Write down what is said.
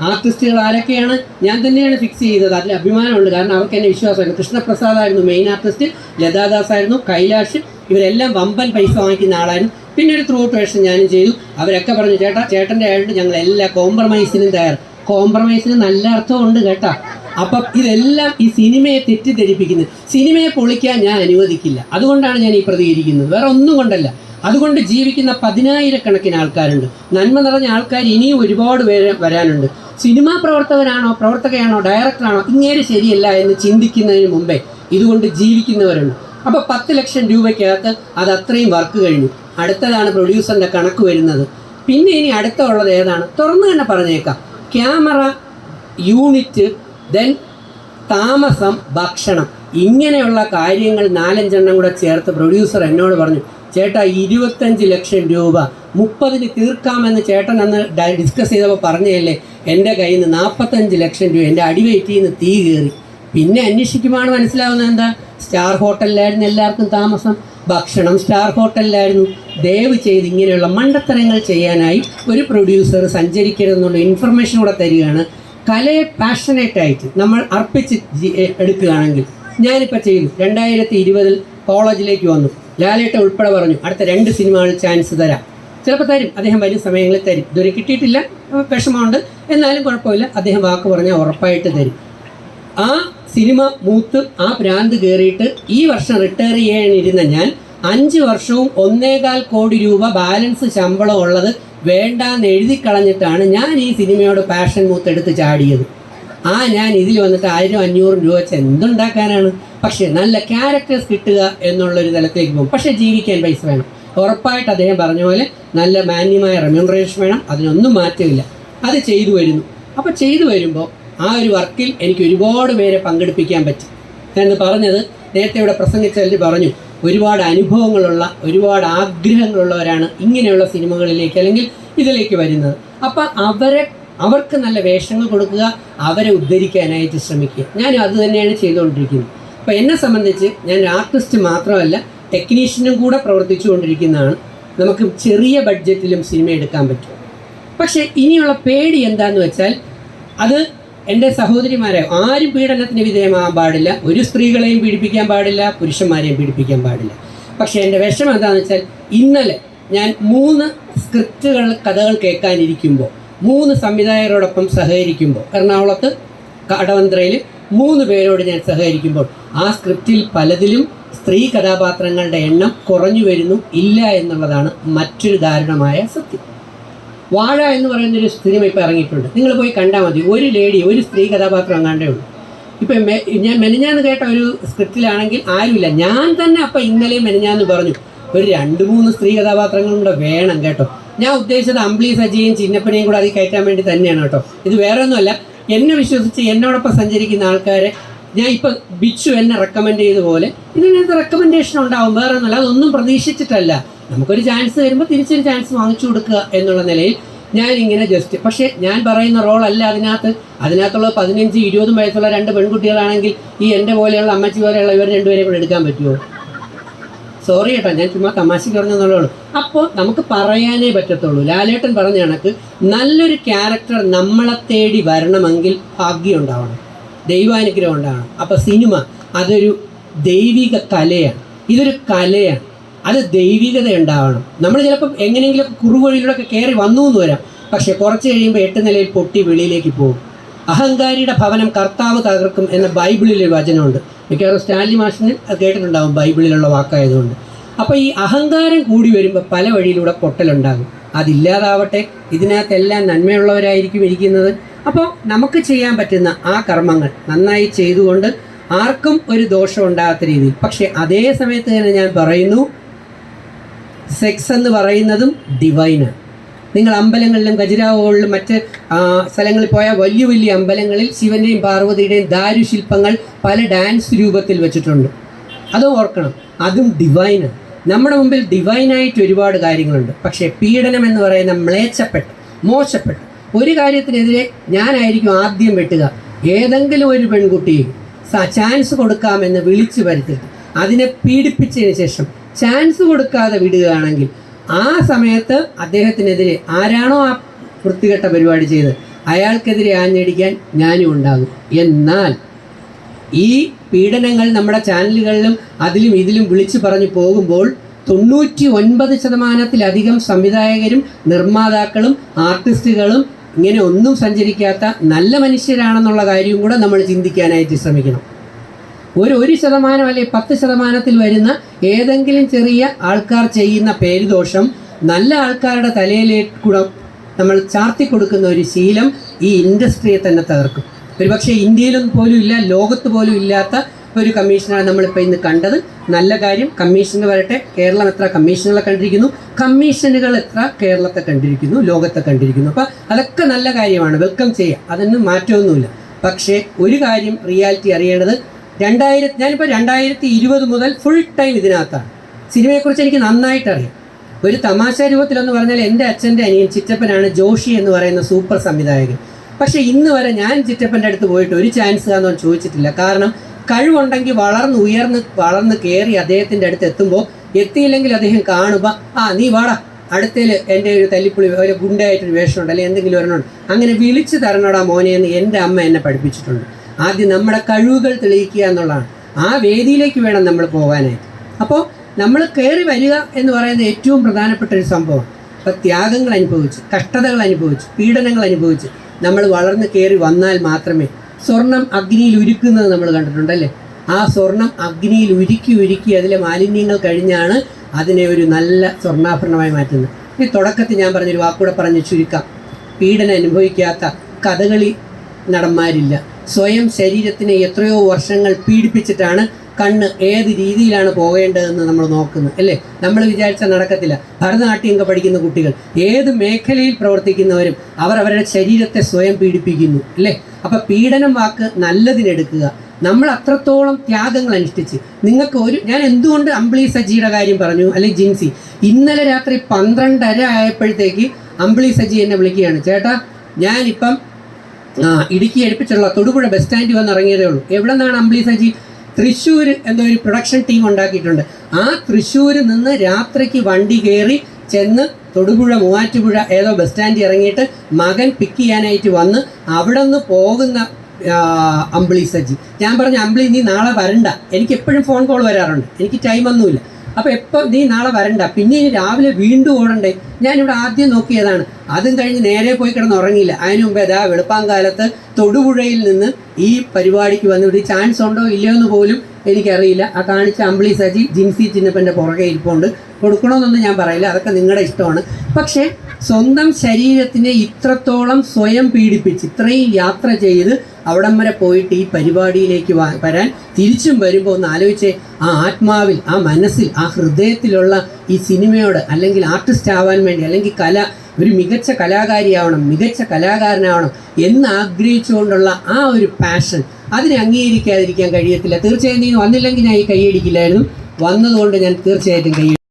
ആർട്ടിസ്റ്റുകൾ ആരൊക്കെയാണ്? ഞാൻ തന്നെയാണ് ഫിക്സ് ചെയ്തത്. അതിൽ അഭിമാനമുണ്ട്. കാരണം അവർക്ക് എന്നെ വിശ്വാസമായിരുന്നു കൃഷ്ണപ്രസാദായിരുന്നു മെയിൻ ആർട്ടിസ്റ്റ് ലതാദാസ് ആയിരുന്നു കൈലാഷ്. ഇവരെല്ലാം വമ്പൻ പൈസ വാങ്ങിക്കുന്ന ആളായിരുന്നു. പിന്നെ ഒരു ത്രൂ വേഷം ഞാനും ചെയ്തു. അവരൊക്കെ പറഞ്ഞു ചേട്ടാ ചേട്ടന്റെ ആയതുകൊണ്ട് ഞങ്ങൾ എല്ലാ കോംപ്രമൈസിനും തയ്യാർ കോംപ്രമൈസിന് നല്ല അർത്ഥമുണ്ട് കേട്ടാ. അപ്പം ഇതെല്ലാം ഈ സിനിമയെ തെറ്റിദ്ധരിപ്പിക്കുന്നത് സിനിമയെ പൊളിക്കാൻ ഞാൻ അനുവദിക്കില്ല. അതുകൊണ്ടാണ് ഞാൻ ഈ പ്രതികരിക്കുന്നത്. വേറെ ഒന്നും കൊണ്ടല്ല. അതുകൊണ്ട് ജീവിക്കുന്ന പതിനായിരക്കണക്കിന് ആൾക്കാരുണ്ട്. നന്മ നിറഞ്ഞ ആൾക്കാർ ഇനിയും ഒരുപാട് പേര് വരാനുണ്ട്. സിനിമാ പ്രവർത്തകനാണോ പ്രവർത്തകയാണോ ഡയറക്ടറാണോ ഇങ്ങേരെ ശരിയല്ല എന്ന് ചിന്തിക്കുന്നതിന് മുമ്പേ ഇതുകൊണ്ട് ജീവിക്കുന്നവരുണ്ട്. അപ്പോൾ പത്ത് ലക്ഷം രൂപയ്ക്കകത്ത് അത് അത്രയും വർക്ക് കഴിഞ്ഞു. അടുത്തതാണ് പ്രൊഡ്യൂസറിന്റെ കണക്ക് വരുന്നത്. പിന്നെ ഇനി അടുത്തുള്ളത് ഏതാണ്? തുറന്നു തന്നെ പറഞ്ഞേക്കാം. ക്യാമറ യൂണിറ്റ് ദെൻ താമസം ഭക്ഷണം. ഇങ്ങനെയുള്ള കാര്യങ്ങൾ നാലഞ്ചെണ്ണം കൂടെ ചേർത്ത് പ്രൊഡ്യൂസർ എന്നോട് പറഞ്ഞു ചേട്ടാ ഇരുപത്തഞ്ച് ലക്ഷം രൂപ മുപ്പതിന് തീർക്കാമെന്ന് ചേട്ടൻ അന്ന് ഡിസ്കസ് ചെയ്തപ്പോൾ പറഞ്ഞതല്ലേ എന്റെ കയ്യിൽ നിന്ന് നാൽപ്പത്തഞ്ച് ലക്ഷം രൂപ എന്റെ അടിവയറ്റിൽ നിന്ന് തീ കയറി പിന്നെ അന്വേഷിക്കുമ്പോൾ മനസ്സിലാവുന്നത് എന്താ? സ്റ്റാർ ഹോട്ടലിലായിരുന്നു എല്ലാവർക്കും താമസം. ഭക്ഷണം സ്റ്റാർ ഹോട്ടലിലായിരുന്നു. ദയവ് ചെയ്ത് ഇങ്ങനെയുള്ള മണ്ടത്തരങ്ങൾ ചെയ്യാനായി ഒരു പ്രൊഡ്യൂസർ സഞ്ചരിക്കരുതെന്നുള്ള ഇൻഫർമേഷൻ കൂടെ തരികയാണ്. കലയെ പാഷനേറ്റ് ആയിട്ട് നമ്മൾ അർപ്പിച്ച് എടുക്കുകയാണെങ്കിൽ ഞാനിപ്പോൾ ചെയ്തു രണ്ടായിരത്തി ഇരുപതിൽ കോളേജിലേക്ക് വന്നു. ലാലേട്ട ഉൾപ്പെടെ പറഞ്ഞു അടുത്ത രണ്ട് സിനിമകൾ ചാൻസ് തരാം. ചിലപ്പോൾ തരും. അദ്ദേഹം വലിയ സമയങ്ങളിൽ തരും. ഇതുവരെ കിട്ടിയിട്ടില്ല. വിഷമമുണ്ട്. എന്നാലും കുഴപ്പമില്ല. അദ്ദേഹം വാക്ക് പറഞ്ഞാൽ ഉറപ്പായിട്ട് തരും. ആ സിനിമ മൂത്ത് ആ ഭ്രാന്ത് കയറിയിട്ട് ഈ വർഷം റിട്ടയർ ചെയ്യാനിരുന്ന ഞാൻ അഞ്ച് വർഷവും ഒന്നേകാൽ കോടി രൂപ ബാലൻസ് ശമ്പളം ഉള്ളത് വേണ്ടാന്ന് എഴുതി കളഞ്ഞിട്ടാണ് ഞാൻ ഈ സിനിമയോട് പാഷൻ മൂത്ത് എടുത്ത് ചാടിയത്. ആ ഞാൻ ഇതിൽ വന്നിട്ട് ആയിരം അഞ്ഞൂറും രൂപ വെച്ച് എന്തുണ്ടാക്കാനാണ്? പക്ഷേ നല്ല ക്യാരക്ടേഴ്സ് കിട്ടുക എന്നുള്ളൊരു തലത്തേക്ക് പോകും. പക്ഷേ ജീവിക്കാൻ പൈസ വേണം. ഉറപ്പായിട്ട് അദ്ദേഹം പറഞ്ഞ പോലെ നല്ല മാന്യമായ റെമ്യൂണറേഷൻ വേണം. അതിനൊന്നും മാറ്റമില്ല. അത് ചെയ്തു വരുന്നു. അപ്പോൾ ചെയ്തു വരുമ്പോൾ ആ ഒരു വർക്കിൽ എനിക്ക് ഒരുപാട് പേരെ പങ്കെടുപ്പിക്കാൻ പറ്റി. എന്ന് പറഞ്ഞത് നേരത്തെ ഇവിടെ പ്രസംഗിച്ചവർ പറഞ്ഞു ഒരുപാട് അനുഭവങ്ങളുള്ള ഒരുപാട് ആഗ്രഹങ്ങളുള്ളവരാണ് ഇങ്ങനെയുള്ള സിനിമകളിലേക്ക് അല്ലെങ്കിൽ ഇതിലേക്ക് വരുന്നത്. അപ്പം അവരെ അവർക്ക് നല്ല വേഷങ്ങൾ കൊടുക്കുക അവരെ ഉദ്ധരിക്കാനായിട്ട് ശ്രമിക്കുക. ഞാനും അത് തന്നെയാണ് ചെയ്തുകൊണ്ടിരിക്കുന്നത്. അപ്പോൾ എന്നെ സംബന്ധിച്ച് ഞാൻ ആർട്ടിസ്റ്റ് മാത്രമല്ല ടെക്നീഷ്യനും കൂടെ പ്രവർത്തിച്ചുകൊണ്ടിരിക്കുന്നതാണ് നമുക്ക് ചെറിയ ബഡ്ജറ്റിലും സിനിമ എടുക്കാൻ പറ്റും. പക്ഷേ ഇനിയുള്ള പേടി എന്താന്ന് വെച്ചാൽ അത് എന്റെ സഹോദരിമാരെ ആരും പീഡനത്തിന് വിധേയമാകാൻ പാടില്ല. ഒരു സ്ത്രീകളെയും പീഡിപ്പിക്കാൻ പാടില്ല പുരുഷന്മാരെയും പീഡിപ്പിക്കാൻ പാടില്ല. പക്ഷേ എന്റെ വിഷമം എന്താണെന്ന് വെച്ചാൽ ഇന്നലെ ഞാൻ മൂന്ന് സ്ക്രിപ്റ്റുകൾ കഥകൾ കേൾക്കാനിരിക്കുമ്പോൾ മൂന്ന് സംവിധായകരോടൊപ്പം സഹകരിക്കുമ്പോൾ എറണാകുളത്ത് കടവന്ത്രയിൽ മൂന്ന് പേരോട് ഞാൻ സഹകരിക്കുമ്പോൾ ആ സ്ക്രിപ്റ്റിൽ പലതിലും സ്ത്രീ കഥാപാത്രങ്ങളുടെ എണ്ണം കുറഞ്ഞു വരുന്നു ഇല്ല എന്നുള്ളതാണ് മറ്റൊരു ദാരുണമായ സത്യം. വാഴ എന്ന് പറയുന്നൊരു സിനിമ ഇപ്പോൾ ഇറങ്ങിയിട്ടുണ്ട്. നിങ്ങൾ പോയി കണ്ടാൽ മതി. ഒരു ലേഡി ഒരു സ്ത്രീ കഥാപാത്രം അങ്ങാണ്ടേ ഉള്ളൂ. ഇപ്പം ഞാൻ മെനഞ്ഞാന്ന് കേട്ട ഒരു സ്ക്രിപ്റ്റിലാണെങ്കിൽ ആരുമില്ല. ഞാൻ തന്നെ അപ്പം ഇന്നലെ മെനഞ്ഞാന്ന് പറഞ്ഞു ഒരു രണ്ട് മൂന്ന് സ്ത്രീ കഥാപാത്രങ്ങളും കൂടെ വേണം കേട്ടോ. ഞാൻ ഉദ്ദേശിച്ചത് അമ്പിളി സജിയും ചിന്നപ്പനെയും കൂടെ അതിൽ കയറ്റാൻ വേണ്ടി തന്നെയാണ് കേട്ടോ. ഇത് വേറെ ഒന്നുമല്ല എന്നെ വിശ്വസിച്ച് എന്നോടൊപ്പം സഞ്ചരിക്കുന്ന ആൾക്കാരെ ഞാൻ ഇപ്പം ബിച്ചു എന്നെ റെക്കമെൻഡ് ചെയ്ത പോലെ ഇതിനകത്ത് റെക്കമെൻഡേഷൻ ഉണ്ടാവും വേറെ ഒന്നല്ല അതൊന്നും പ്രതീക്ഷിച്ചിട്ടല്ല. നമുക്കൊരു ചാൻസ് വരുമ്പോൾ തിരിച്ചൊരു ചാൻസ് വാങ്ങിച്ചു കൊടുക്കുക എന്നുള്ള നിലയിൽ ഞാൻ ഇങ്ങനെ ജസ്റ്റ് പക്ഷേ ഞാൻ പറയുന്ന റോൾ അല്ല അതിനകത്ത്. അതിനകത്തുള്ള പതിനഞ്ച് ഇരുപതും വയസ്സുള്ള രണ്ട് പെൺകുട്ടികളാണെങ്കിൽ ഈ എന്റെ പോലെയുള്ള അമ്മച്ചി പോലെയുള്ള ഇവർ രണ്ടുപേരെ കൂടെ എടുക്കാൻ പറ്റുമോ? സോറി കേട്ടോ ഞാൻ ചുമ്മാ തമാശ പറഞ്ഞെന്നുള്ളൂ അപ്പോൾ നമുക്ക് പറയാനേ പറ്റത്തുള്ളൂ. ലാലേട്ടൻ പറഞ്ഞ കണക്ക് നല്ലൊരു ക്യാരക്ടർ നമ്മളെ തേടി വരണമെങ്കിൽ ഭാഗ്യം ഉണ്ടാവണം. ദൈവാനുഗ്രഹം ഉണ്ടാകണം. അപ്പോൾ സിനിമ അതൊരു ദൈവിക കലയാണ്. ഇതൊരു കലയാണ്. അത് ദൈവികത ഉണ്ടാവണം. നമ്മൾ ചിലപ്പോൾ എങ്ങനെയെങ്കിലും കുറുവഴിയിലൂടെ കയറി വന്നു എന്ന് വരാം. പക്ഷെ കുറച്ച് കഴിയുമ്പോൾ എട്ട് നിലയിൽ പൊട്ടി വെളിയിലേക്ക് പോകും. അഹങ്കാരിയുടെ ഭവനം കർത്താവ് തകർക്കും എന്ന ബൈബിളിലെ വചനമുണ്ട്. മിക്കവാറും സ്റ്റാലി മാഷിന് അത് കേട്ടിട്ടുണ്ടാവും ബൈബിളിലുള്ള വാക്കായതുകൊണ്ട്. അപ്പോൾ ഈ അഹങ്കാരം കൂടി വരുമ്പോൾ പല വഴിയിലൂടെ പൊട്ടലുണ്ടാകും. അതില്ലാതാവട്ടെ. ഇതിനകത്തെല്ലാം നന്മയുള്ളവരായിരിക്കും ഇരിക്കുന്നത്. അപ്പോൾ നമുക്ക് ചെയ്യാൻ പറ്റുന്ന ആ കർമ്മങ്ങൾ നന്നായി ചെയ്തുകൊണ്ട് ആർക്കും ഒരു ദോഷം ഉണ്ടാകാത്ത രീതിയിൽ. പക്ഷെ അതേ സമയത്ത് തന്നെ ഞാൻ പറയുന്നു സെക്സ് എന്ന് പറയുന്നതും ഡിവൈനാണ് നിങ്ങൾ അമ്പലങ്ങളിലും ഖജുരാവുകളിലും മറ്റ് സ്ഥലങ്ങളിൽ പോയാൽ വലിയ വലിയ അമ്പലങ്ങളിൽ ശിവന്റെയും പാർവതിയുടെയും ദാരുശില്പങ്ങൾ പല ഡാൻസ് രൂപത്തിൽ വെച്ചിട്ടുണ്ട്. അതും ഓർക്കണം അതും ഡിവൈനാണ് നമ്മുടെ മുമ്പിൽ ഡിവൈനായിട്ട് ഒരുപാട് കാര്യങ്ങളുണ്ട്. പക്ഷേ പീഡനം എന്ന് പറയുന്ന മ്ലേച്ചപ്പെട്ട് മോശപ്പെട്ട്. ഒരു കാര്യത്തിനെതിരെ ഞാനായിരിക്കും ആദ്യം വെട്ടുക. ഏതെങ്കിലും ഒരു പെൺകുട്ടി ചാൻസ് കൊടുക്കാമെന്ന് വിളിച്ചു വരുത്തിയിട്ട് അതിനെ പീഡിപ്പിച്ചതിന് ശേഷം ചാൻസ് കൊടുക്കാതെ വിടുകയാണെങ്കിൽ ആ സമയത്ത് അദ്ദേഹത്തിനെതിരെ ആരാണോ ആ വൃത്തികെട്ട പരിപാടി ചെയ്ത് അയാൾക്കെതിരെ ആഞ്ഞടിക്കാൻ ഞാനും ഉണ്ടാകും. എന്നാൽ ഈ പീഡനങ്ങൾ നമ്മുടെ ചാനലുകളിലും അതിലും ഇതിലും വിളിച്ചു പറഞ്ഞു പോകുമ്പോൾ തൊണ്ണൂറ്റി ഒൻപത് ശതമാനത്തിലധികം സംവിധായകരും നിർമ്മാതാക്കളും ആർട്ടിസ്റ്റുകളും ഇങ്ങനെ ഒന്നും സഞ്ചരിക്കാത്ത നല്ല മനുഷ്യരാണെന്നുള്ള കാര്യവും കൂടെ നമ്മൾ ചിന്തിക്കാനായിട്ട് ശ്രമിക്കണം. ഒരു ഒരു ശതമാനം അല്ലെങ്കിൽ പത്ത് ശതമാനത്തിൽ വരുന്ന ഏതെങ്കിലും ചെറിയ ആൾക്കാർ ചെയ്യുന്ന പേരുദോഷം നല്ല ആൾക്കാരുടെ തലയിലേക്ക് കൂടെ നമ്മൾ ചാർത്തി കൊടുക്കുന്ന ഒരു ശീലം ഈ ഇൻഡസ്ട്രിയെ തന്നെ തകർക്കും. ഒരുപക്ഷെ ഇന്ത്യയിലും പോലും ഇല്ല ലോകത്ത് പോലും ഇല്ലാത്ത ഒരു കമ്മീഷനാണ് നമ്മളിപ്പോൾ ഇന്ന് കണ്ടത്. നല്ല കാര്യം കമ്മീഷന് വരട്ടെ. കേരളം എത്ര കമ്മീഷനുകളെ കണ്ടിരിക്കുന്നു? കമ്മീഷനുകൾ എത്ര കേരളത്തെ കണ്ടിരിക്കുന്നു? ലോകത്തെ കണ്ടിരിക്കുന്നു. അപ്പോൾ അതൊക്കെ നല്ല കാര്യമാണ്. വെൽക്കം ചെയ്യുക അതൊന്നും മാറ്റമൊന്നുമില്ല. പക്ഷേ ഒരു കാര്യം റിയാലിറ്റി അറിയേണ്ടത് രണ്ടായിരത്തി ഞാനിപ്പോൾ രണ്ടായിരത്തി ഇരുപത് മുതൽ ഫുൾ ടൈം ഇതിനകത്താണ്. സിനിമയെക്കുറിച്ച് എനിക്ക് നന്നായിട്ട് അറിയാം ഒരു തമാശ രൂപത്തിലെന്ന് പറഞ്ഞാൽ എന്റെ അച്ഛന്റെ അനിയൻ ചിറ്റപ്പനാണ് ജോഷി എന്ന് പറയുന്ന സൂപ്പർ സംവിധായകൻ. പക്ഷേ ഇന്ന് വരെ ഞാൻ ചിറ്റപ്പന്റെ അടുത്ത് പോയിട്ട് ഒരു ചാൻസ് ആണെന്ന് ചോദിച്ചിട്ടില്ല. കാരണം കഴിവുണ്ടെങ്കിൽ വളർന്ന് ഉയർന്ന് വളർന്ന് കയറി അദ്ദേഹത്തിന്റെ അടുത്ത് എത്തുമ്പോൾ എത്തിയില്ലെങ്കിൽ അദ്ദേഹം കാണുക ആ നീ വാടാ. അടുത്തേൽ എന്റെ ഒരു തല്ലിപ്പുളി ഒരു ഗുണ്ടായിട്ടൊരു വേഷമുണ്ട് അല്ലെങ്കിൽ എന്തെങ്കിലും ഒരെണ്ണമുണ്ട് അങ്ങനെ വിളിച്ചു തരണടാ മോനെ എന്ന് എന്റെ അമ്മ എന്നെ പഠിപ്പിച്ചിട്ടുണ്ട്. ആദ്യം നമ്മുടെ കഴിവുകൾ തെളിയിക്കുക എന്നുള്ളതാണ്. ആ വേദിയിലേക്ക് വേണം നമ്മൾ പോകാനായിട്ട്. അപ്പോൾ നമ്മൾ കയറി വരിക എന്ന് പറയുന്നത് ഏറ്റവും പ്രധാനപ്പെട്ട ഒരു സംഭവം അപ്പോൾ ത്യാഗങ്ങൾ അനുഭവിച്ച് കഷ്ടതകൾ അനുഭവിച്ച് പീഡനങ്ങൾ അനുഭവിച്ച് നമ്മൾ വളർന്ന് കയറി വന്നാൽ മാത്രമേ സ്വർണം അഗ്നിയിൽ ഉരുക്കുന്നത് നമ്മൾ കണ്ടിട്ടുണ്ട് അല്ലേ ആ സ്വർണം അഗ്നിയിൽ ഉരുക്കി ഉരുക്കി അതിലെ മാലിന്യങ്ങൾ കഴിഞ്ഞാണ് അതിനെ ഒരു നല്ല സ്വർണാഭരണമായി മാറ്റുന്നത്. ഈ തുടക്കത്തിൽ ഞാൻ പറഞ്ഞൊരു വാക്കൂടെ പറഞ്ഞ് ചുരുക്കാം. പീഡനം അനുഭവിക്കാത്ത കഥകളി നടന്മാരില്ല. സ്വയം ശരീരത്തിനെ എത്രയോ വർഷങ്ങൾ പീഡിപ്പിച്ചിട്ടാണ് കണ്ണ് ഏത് രീതിയിലാണ് പോകേണ്ടതെന്ന് നമ്മൾ നോക്കുന്നത് അല്ലേ? നമ്മൾ വിചാരിച്ചാൽ നടക്കത്തില്ല. ഭരതനാട്യമൊക്കെ പഠിക്കുന്ന കുട്ടികൾ ഏത് മേഖലയിൽ പ്രവർത്തിക്കുന്നവരും അവർ അവരുടെ ശരീരത്തെ സ്വയം പീഡിപ്പിക്കുന്നു അല്ലേ? അപ്പം പീഡനം വാക്ക് നല്ലതിനെടുക്കുക. നമ്മൾ അത്രത്തോളം ത്യാഗങ്ങൾ അനുഷ്ഠിച്ച്. നിങ്ങൾക്ക് ഒരു ഞാൻ എന്തുകൊണ്ട് അമ്പിളി സജിയുടെ കാര്യം പറഞ്ഞു അല്ലെങ്കിൽ ജിൻസി? ഇന്നലെ രാത്രി പന്ത്രണ്ടര ആയപ്പോഴത്തേക്ക് അമ്പിളി സജി എന്നെ വിളിക്കുകയാണ്. ചേട്ടാ ഞാനിപ്പം ഇടുക്കി എടുപ്പിച്ചുള്ള തൊടുപുഴ ബസ് സ്റ്റാൻഡിൽ വന്ന് ഇറങ്ങിയതേ ഉള്ളൂ. എവിടെ നിന്നാണ് അമ്പിളി സജി? തൃശ്ശൂർ എന്തോ ഒരു പ്രൊഡക്ഷൻ ടീം ഉണ്ടാക്കിയിട്ടുണ്ട്. ആ തൃശ്ശൂർ നിന്ന് രാത്രിക്ക് വണ്ടി കയറി ചെന്ന് തൊടുപുഴ മൂവാറ്റുപുഴ ഏതോ ബസ് സ്റ്റാൻഡിൽ ഇറങ്ങിയിട്ട് മകൻ പിക്ക് ചെയ്യാനായിട്ട് വന്ന് അവിടെ നിന്ന് പോകുന്ന ആ, അമ്പിളി സജി. ഞാൻ പറഞ്ഞു അമ്പിളി നീ നാളെ വരണ്ട. എനിക്ക് എപ്പോഴും ഫോൺ കോൾ വരാറുണ്ട്. എനിക്ക് ടൈമൊന്നുമില്ല അപ്പോൾ എപ്പോൾ നീ നാളെ വരണ്ട. പിന്നെ ഇനി രാവിലെ വീണ്ടും ഓടണ്ടേ? ഞാനിവിടെ ആദ്യം നോക്കിയതാണ്. അതും കഴിഞ്ഞ് നേരെ പോയി കിടന്ന് ഉറങ്ങിയില്ല. അതിനു മുമ്പേ അതാ വെളുപ്പാങ്കാലത്ത് തൊടുപുഴയിൽ നിന്ന് ഈ പരിപാടിക്ക് വന്നിട്ട് ചാൻസ് ഉണ്ടോ ഇല്ലയോ എന്ന് പോലും എനിക്കറിയില്ല. ആ കാണിച്ച അമ്പിളി സജി ജിൻസി ചിന്നപ്പന്റെ പുറകെ ഇരിപ്പുണ്ട്. കൊടുക്കണമെന്നൊന്നും ഞാൻ പറയില്ല. അതൊക്കെ നിങ്ങളുടെ ഇഷ്ടമാണ്. പക്ഷേ സ്വന്തം ശരീരത്തിനെ ഇത്രത്തോളം സ്വയം പീഡിപ്പിച്ച് ഇത്രയും യാത്ര ചെയ്ത് അവിടം വരെ പോയിട്ട് ഈ പരിപാടിയിലേക്ക് വരാൻ തിരിച്ചും വരുമ്പോൾ ഒന്ന് ആലോചിച്ചേ ആ ആത്മാവിൽ ആ മനസ്സിൽ ആ ഹൃദയത്തിലുള്ള ഈ സിനിമയോട് അല്ലെങ്കിൽ ആർട്ടിസ്റ്റ് ആവാൻ വേണ്ടി അല്ലെങ്കിൽ കല ഒരു മികച്ച കലാകാരിയാവണം മികച്ച കലാകാരനാവണം എന്ന് ആഗ്രഹിച്ചുകൊണ്ടുള്ള ആ ഒരു പാഷൻ അതിനെ അംഗീകരിക്കാതിരിക്കാൻ കഴിയത്തില്ല. തീർച്ചയായും നീ വന്നില്ലെങ്കിൽ ഞാൻ ഈ കൈയടിക്കില്ലായിരുന്നു വന്നതുകൊണ്ട് ഞാൻ തീർച്ചയായിട്ടും കൈ